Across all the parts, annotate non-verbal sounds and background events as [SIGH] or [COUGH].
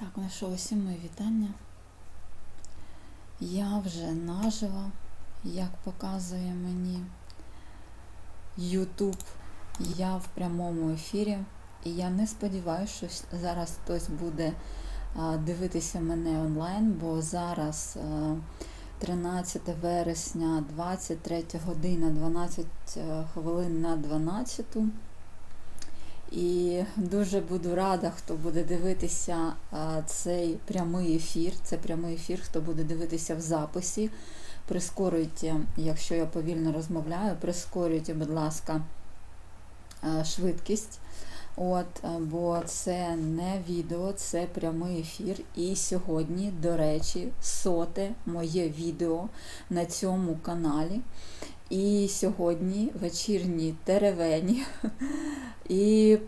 Так, ну що, усім мої вітання. Я вже наживо, як показує мені YouTube, я в прямому ефірі. І я не сподіваюся, що зараз хтось буде дивитися мене онлайн, бо зараз а, 13 вересня, 23 година, 12 хвилин на 12. І дуже буду рада, хто буде дивитися цей прямий ефір. Це прямий ефір, хто буде дивитися в записі. Прискорюйте, якщо я повільно розмовляю, прискорюйте, будь ласка, швидкість. От, бо це не відео, це прямий ефір. І сьогодні, до речі, соте моє відео на цьому каналі. І сьогодні вечірні теревені. [LAUGHS] І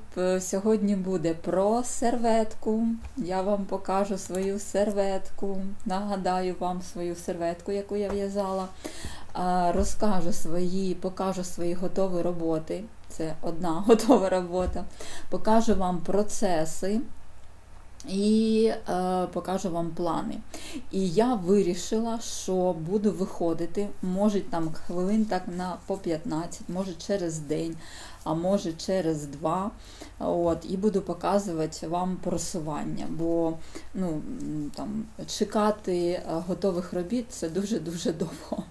сьогодні буде про серветку. Я вам покажу свою серветку. Нагадаю вам свою серветку, яку я в'язала. Розкажу свої, покажу свої готові роботи. Це одна [LAUGHS] готова робота. Покажу вам процеси. І е, покажу вам плани. І я вирішила, що буду виходити, може там хвилин так на по 15, може через день, а може через два. От, і буду показувати вам просування. Бо ну, там, чекати е, готових робіт це дуже-дуже довго.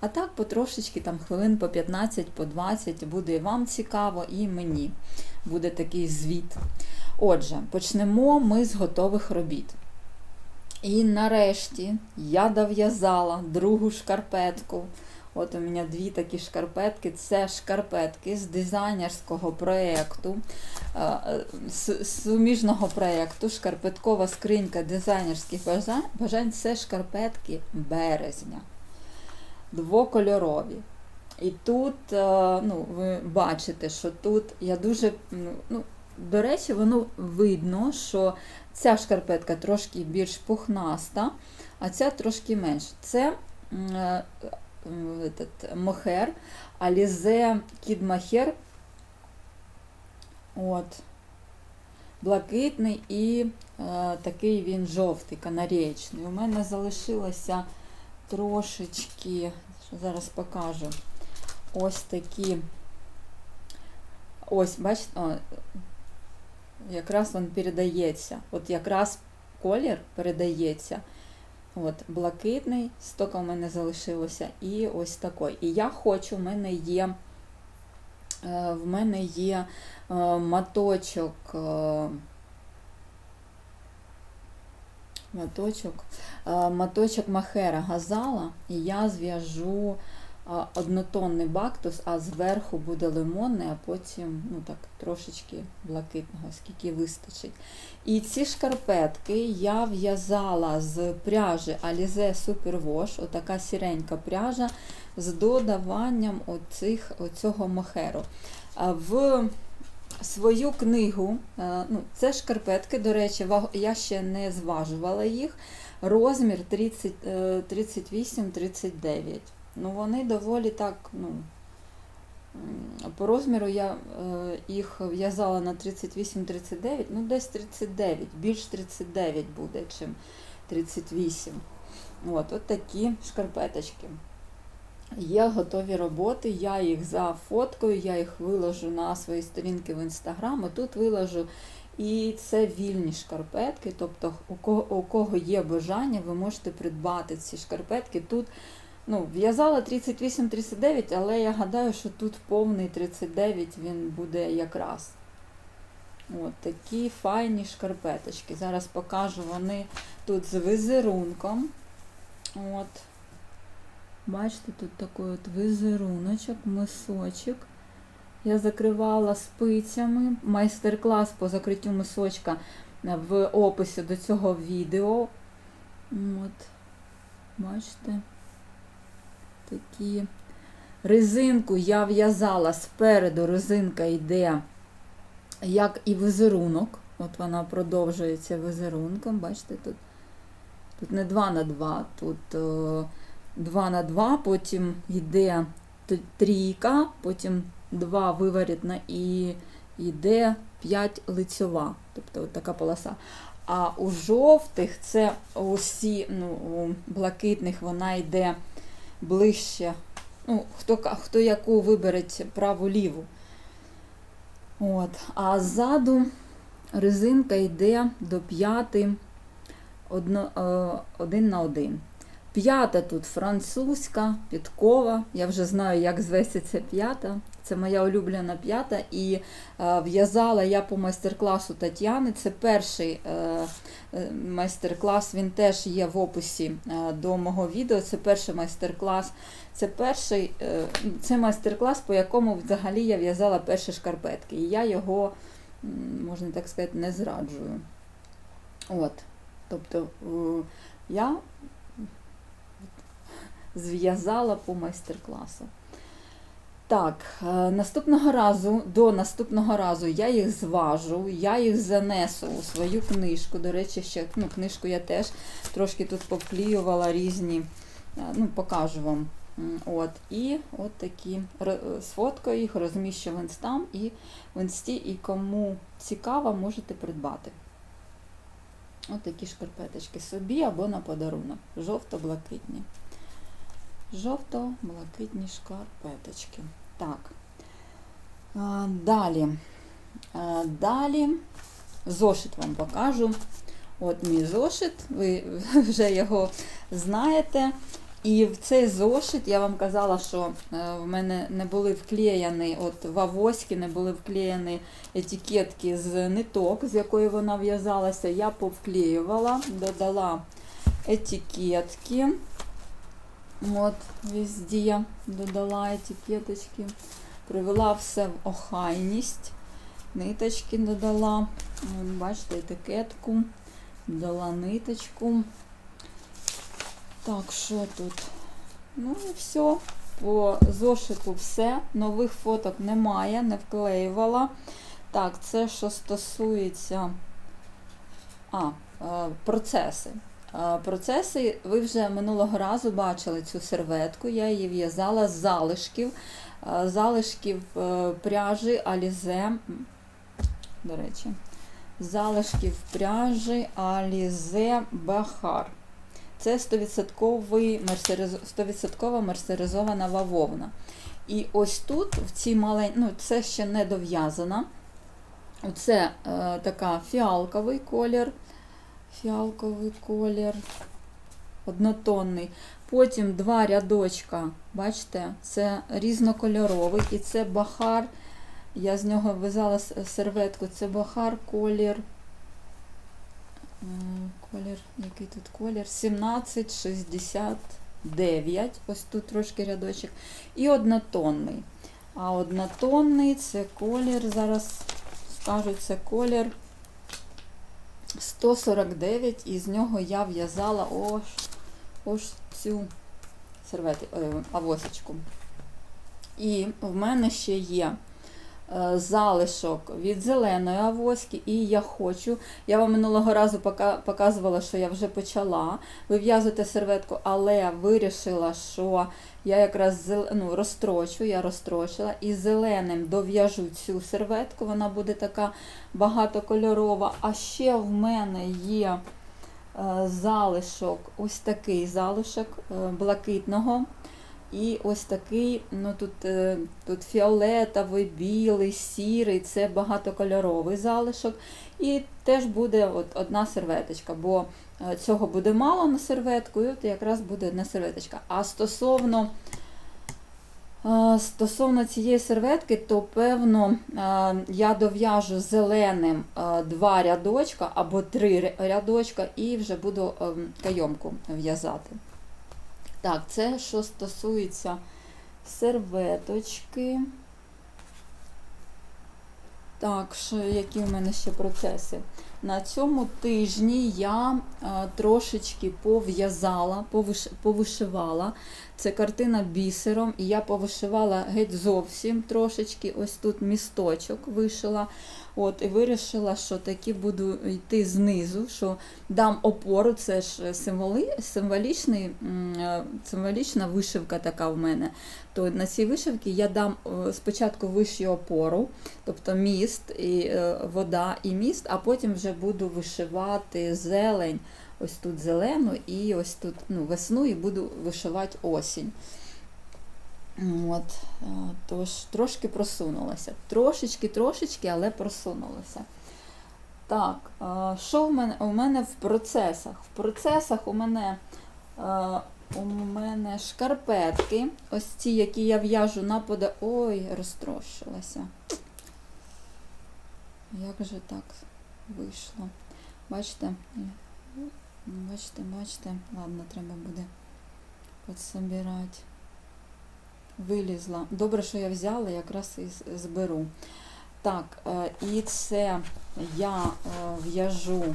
А так потрошечки там хвилин по 15, по 20 буде вам цікаво, і мені буде такий звіт. Отже, почнемо ми з готових робіт. І нарешті я дов'язала другу шкарпетку. От у мене дві такі шкарпетки. Це шкарпетки з дизайнерського проєкту, е, суміжного проєкту, шкарпеткова скринька дизайнерських бажань. бажань це шкарпетки березня. Двокольорові. І тут, е, ну, ви бачите, що тут я дуже. ну, ну, до речі, воно видно, що ця шкарпетка трошки більш пухнаста, а ця трошки менше. Це е, этот, мохер, Alize Kid Мохер. От. Блакитний і е, такий він жовтий, канареєчний. У мене залишилося трошечки, зараз покажу, ось такі. Ось, бачите, якраз він передається. От якраз колір передається. От, блакитний, стільки в мене залишилося, і ось такий. І я хочу, в мене є, е, в мене є е, моточок. е, Моточок, е, моточок махера газала, і я зв'яжу однотонний бактус, а зверху буде лимонний, а потім ну так, трошечки блакитного, скільки вистачить. І ці шкарпетки я в'язала з пряжі Alize Superwash, отака сіренька пряжа з додаванням оцих, оцього мохеру. В свою книгу, ну, це шкарпетки, до речі, я ще не зважувала їх. Розмір 30, е, 38-39. Ну, вони доволі так, ну, по розміру я е, їх в'язала на 38-39, ну десь 39, більш 39 буде, чим 38. От, от такі шкарпеточки. Є готові роботи, я їх зафоткаю, я їх виложу на свої сторінки в інстаграм, і тут виложу. І це вільні шкарпетки, тобто у кого, у кого є бажання, ви можете придбати ці шкарпетки. Тут ну, в'язала 38-39, але я гадаю, що тут повний 39 він буде якраз. От такі файні шкарпеточки. Зараз покажу вони тут з візерунком. От. Бачите, тут такий от візеруночок, мисочок. Я закривала спицями. Майстер-клас по закриттю мисочка в описі до цього відео. От. Бачите? Такі. Резинку я в'язала спереду, резинка йде, як і візерунок. От вона продовжується візерунком. Бачите, тут, тут не 2 на 2, тут. Е, 2 на 2, потім йде трійка, потім 2 виворітна і йде 5 лицьова. Тобто от така полоса. А у жовтих це усі, ну, у блакитних вона йде ближче. Ну, хто, хто яку вибереть праву-ліву. От. А ззаду резинка йде до п'яти одно, е, один на один. П'ята тут французька, підкова. Я вже знаю, як зветься ця п'ята. Це моя улюблена п'ята. І е, в'язала я по майстер-класу Тетяни. Це перший е, е, майстер-клас, він теж є в описі до мого відео. Це перший майстер-клас. Це перший це майстер-клас, по якому взагалі я в'язала перші шкарпетки. І я його, можна так сказати, не зраджую. От. Тобто я зв'язала по майстер-класу. Так, е, наступного разу, до наступного разу я їх зважу, я їх занесу у свою книжку. До речі, ще ну, книжку я теж трошки тут повклеювала різні, е, ну, покажу вам. От, і от такі сфоткаю їх, розміщу в інстам і в інсті, і кому цікаво, можете придбати. От такі шкарпеточки собі або на подарунок. Жовто-блакитні. Жовто-блакитні шкарпеточки. Так. Далі. Далі зошит вам покажу. От мій зошит, ви [LAUGHS] вже його знаєте. І в цей зошит я вам казала, що е, в мене не були вклеєні, от в авоськи не були вклеєні етикетки з ниток, з якої вона в'язалася. Я повклеювала, додала етикетки. От, везде додала етикеточки. Привела все в охайність. Ниточки додала. От, бачите, етикетку. Додала ниточку. Так, що тут? Ну і все. По зошиту все. Нових фоток немає, не вклеювала. Так, це що стосується а, е, процеси. Процеси, ви вже минулого разу бачили цю серветку, я її в'язала з залишків, залишків е, пряжі Alize, до речі, залишків пряжі Alize Bahar. Це 100% мерсеризо- 100% мерсеризована вовна. І ось тут, в цій маленькій, ну це ще не дов'язана. Оце е, така фіалковий колір. Фіалковий колір. Однотонний. Потім два рядочка, бачите, це різнокольоровий, і це бахар. Я з нього в'язала серветку. Це бахар колір. Колір, який тут колір? 1769. Ось тут трошки рядочок. І однотонний. А однотонний це колір, зараз скажу, це колір 149, і з нього я в'язала ось, ось цю сервети, е, авосочку. І в мене ще є залишок від зеленої авоськи, і я хочу. Я вам минулого разу показувала, що я вже почала вив'язувати серветку, але вирішила, що я якраз ну, розстрочу, я розстрочила і зеленим дов'яжу цю серветку, вона буде така багатокольорова. А ще в мене є е, залишок, ось такий залишок е, блакитного. І ось такий, ну тут, е, тут фіолетовий, білий, сірий, це багатокольоровий залишок. І теж буде от одна серветочка, бо е, цього буде мало на серветку, і от якраз буде одна серветочка. А стосовно, е, стосовно цієї серветки, то певно я дов'яжу зеленим два рядочка або три рядочка і вже буду ем, кайомку в'язати. Так, це що стосується серветочки. Так, що, які у мене ще процеси? На цьому тижні я е, трошечки пов'язала, повиш, повишивала. Це картина бісером, і я повишивала геть зовсім трошечки. Ось тут місточок вишила. От, і вирішила, що таки буду йти знизу, що дам опору, це ж символи, символічний, е, символічна вишивка така в мене. То на цій вишивці я дам е, спочатку вищу опору, тобто міст, і, е, вода і міст, а потім вже буду вишивати зелень. Ось тут зелену і ось тут ну, весну і буду вишивати осінь. От, е, тож трошки просунулася. Трошечки, трошечки, але просунулася. Так, е, що в мене? У мене в процесах? В процесах у мене, е, у мене шкарпетки. Ось ці, які я в'яжу на пода. Ой, розтрощилася. Як же так вийшло? Бачите? Бачите, бачите. Ладно, треба буде підсобирати. Вилізла. Добре, що я взяла, якраз і зберу. Так, е, і це я е, в'яжу.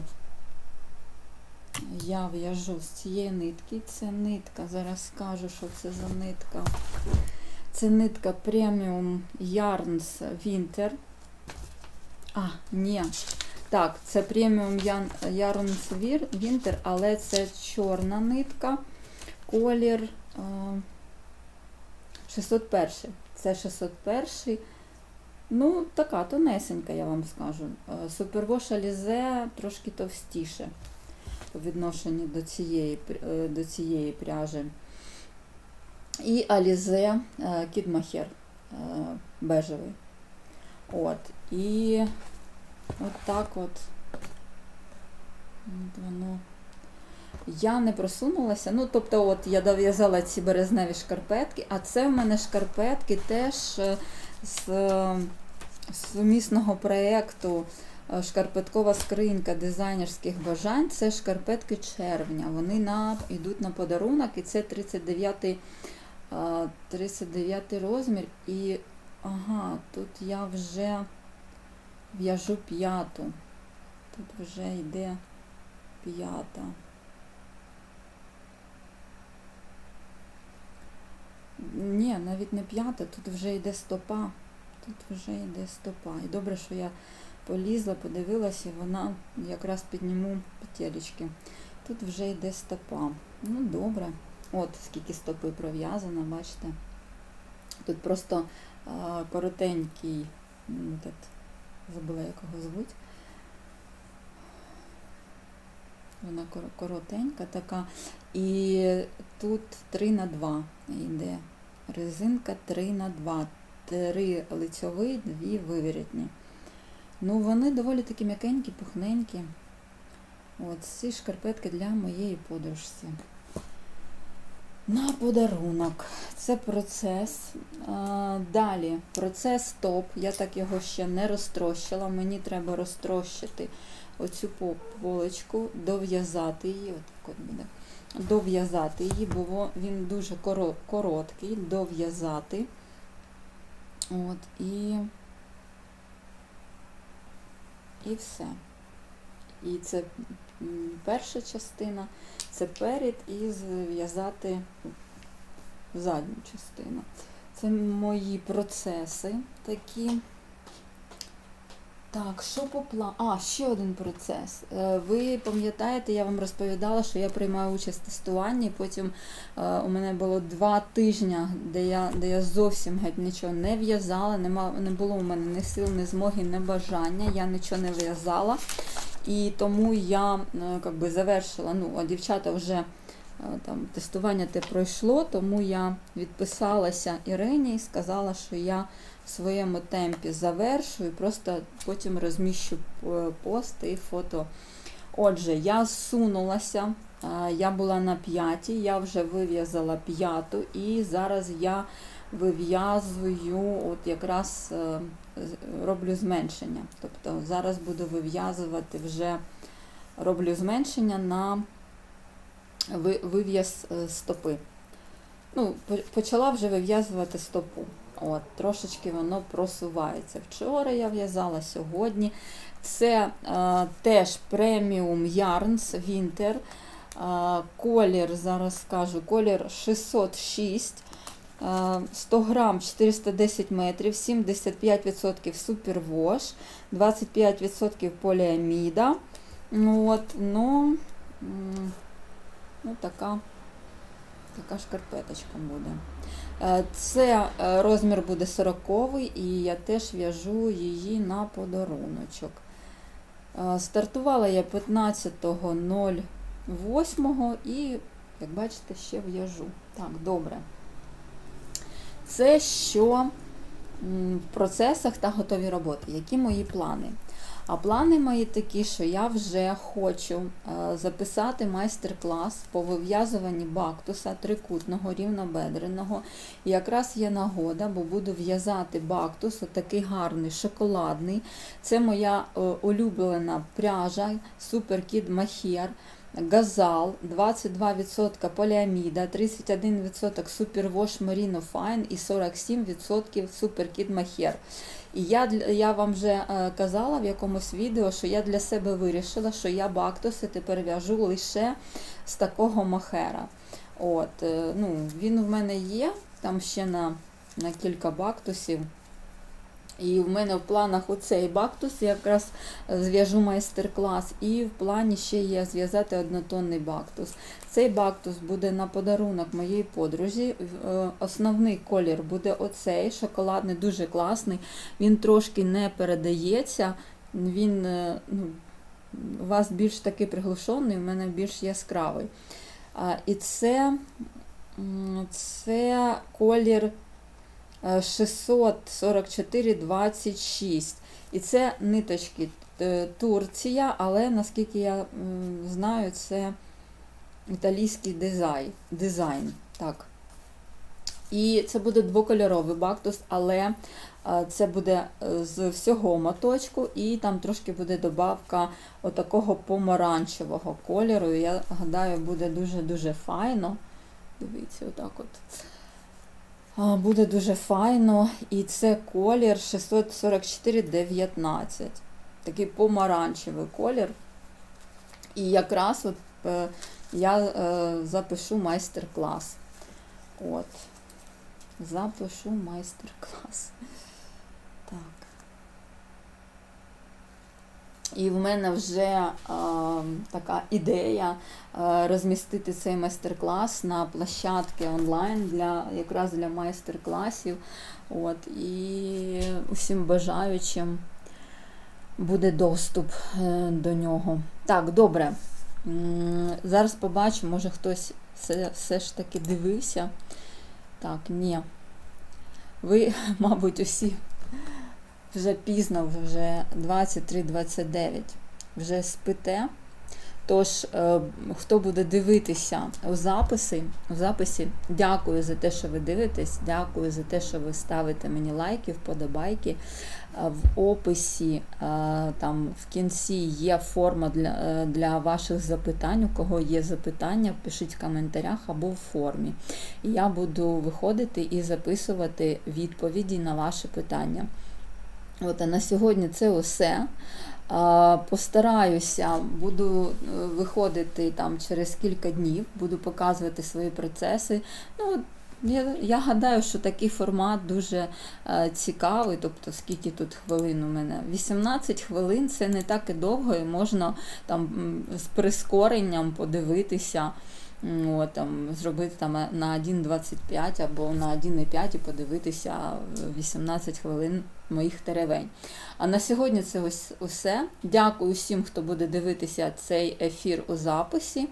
Я в'яжу з цієї нитки. Це нитка. Зараз скажу, що це за нитка. Це нитка Premium Yarns Winter. А, ні. Так, це Yarn- Yarns Winter, але це чорна нитка. Колір е, 601. Це 601. Ну, така тонесенька, я вам скажу. Е, Супервош Alize трошки товстіше по відношенню до цієї, е, до цієї пряжі. І Alize е, Кідмахер бежевий. От. І от так от. От воно. Я не просунулася. Ну, тобто, от я дов'язала ці березневі шкарпетки, а це в мене шкарпетки теж е, з е, сумісного проєкту е, Шкарпеткова скринька дизайнерських бажань. Це шкарпетки червня. Вони на, йдуть на подарунок, і це 39, е, 39 розмір. І ага, тут я вже в'яжу п'яту. Тут вже йде п'ята. Ні, навіть не п'ята, тут вже йде стопа. Тут вже йде стопа. І добре, що я полізла, подивилася, вона якраз підніму петелечки. Тут вже йде стопа. Ну, добре. От скільки стопи пров'язано, бачите. Тут просто а, коротенький, так, забула, як його звуть. Вона коротенька така. І тут 3 на 2 йде. Резинка 3 на 2. Три лицьові, дві виворітні. Ну, вони доволі такі м'якенькі, пухненькі. От ці шкарпетки для моєї подружці. На подарунок. Це процес. А, далі процес топ. Я так його ще не розтрощила. Мені треба розтрощити оцю по- полочку, дов'язати її. От так от буде. Дов'язати її, бо він дуже короткий. Дов'язати. От, і, і все. І це перша частина, це перед і зв'язати задню частину. Це мої процеси такі. Так, що по плану? А, ще один процес. Е, Ви пам'ятаєте, я вам розповідала, що я приймаю участь в тестуванні. Потім е, у мене було два тижні, де я, де я зовсім геть нічого не в'язала, не було у мене ні сил, ні змоги, ні бажання. Я нічого не в'язала. І тому я е, как би, завершила. Ну, а дівчата вже там тестування те пройшло, тому я відписалася Ірині і сказала, що я в своєму темпі завершую, просто потім розміщу е, пост і фото. Отже, я зсунулася, е, я була на п'ятій, я вже вив'язала п'яту, і зараз я вив'язую, от якраз е, роблю зменшення. Тобто зараз буду вив'язувати вже роблю зменшення на вив'яз стопи. Ну, почала вже вив'язувати стопу. От, трошечки воно просувається. Вчора я в'язала сьогодні. Це е, теж преміум Yarns Winter. Е, колір, зараз скажу, колір 606. е, 100 грам 410 метрів, 75% супервош, 25% поліаміда. Ну, от, ну, ну така, така шкарпеточка буде. Е, Це е, розмір буде 40 і я теж в'яжу її на подаруночок. Е, Стартувала я 15.08 і, як бачите, ще в'яжу. Так, добре. Це що в процесах та готові роботи. Які мої плани? А плани мої такі, що я вже хочу е, записати майстер-клас по вив'язуванні бактуса трикутного рівнобедреного. І якраз є нагода, бо буду в'язати бактус, отакий гарний, шоколадний. Це моя е, улюблена пряжа Суперкід Махер. Газал, 22% поліаміда, 31% Superwash Merino Fine і 47% Superkid Махер. І я, я вам вже е, казала в якомусь відео, що я для себе вирішила, що я бактуси тепер в'яжу лише з такого махера. От, е, ну, він в мене є, там ще на, на кілька бактусів. І в мене в планах оцей бактус, я якраз е, зв'яжу майстер-клас, і в плані ще є зв'язати однотонний бактус. Цей бактус буде на подарунок моїй подружі. Е, Основний колір буде оцей, шоколадний, дуже класний. Він трошки не передається. Він е, ну, у вас більш такий приглушений, у мене більш яскравий. І це, це колір е, 644,26. І це ниточки е, Турція, але наскільки я знаю, це італійський дизайн. дизайн. Так. І це буде двокольоровий бактус, але е, це буде з всього моточку, і там трошки буде добавка отакого помаранчевого кольору. Я гадаю, буде дуже-дуже файно. Дивіться, отак от. Буде дуже файно. І це колір 644,19. Такий помаранчевий колір. І якраз от, е, я е, запишу майстер-клас. От. Запишу майстер-клас. Так. І в мене вже е, така ідея е, розмістити цей майстер-клас на площадки онлайн для якраз для майстер-класів. От, і усім бажаючим буде доступ е, до нього. Так, добре. Зараз побачу, може хтось все, все ж таки дивився. Так, ні. Ви, [LAUGHS] мабуть, усі вже пізно, вже 23-29, вже спите. Тож, е, хто буде дивитися у записи, у записі, дякую за те, що ви дивитесь, дякую за те, що ви ставите мені лайки, вподобайки. Е, В описі, е, там в кінці є форма для, для ваших запитань. У кого є запитання, пишіть в коментарях або в формі. І я буду виходити і записувати відповіді на ваші питання. От, а на сьогодні це усе. Постараюся, буду е, виходити там через кілька днів, буду показувати свої процеси. Ну, я, я гадаю, що такий формат дуже е, цікавий. Тобто, скільки тут хвилин у мене? 18 хвилин це не так і довго, і можна там з прискоренням подивитися. м, там, зробити там на 1.25 або на 1.5 і подивитися е, 18 хвилин моїх теревень. А на сьогодні це ось усе. Дякую всім, хто буде дивитися цей ефір у записі.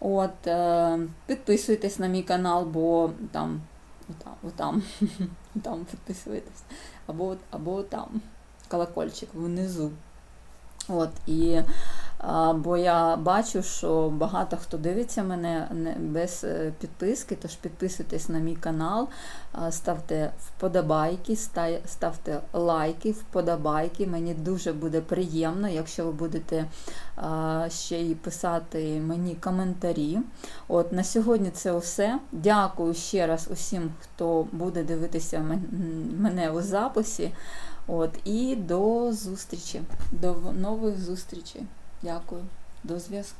От, е, підписуйтесь на мій канал, бо там, отам, отам, [LAUGHS] там підписуйтесь, або, або там, колокольчик внизу. От, і, бо я бачу, що багато хто дивиться мене без е, підписки, тож підписуйтесь на мій канал, ставте вподобайки, ставте лайки, вподобайки. Мені дуже буде приємно, якщо ви будете ще й писати мені коментарі. От На сьогодні це все. Дякую ще раз усім, хто буде дивитися мене у записі. От, і до зустрічі, до нових зустрічей. Дякую, до зв'язку.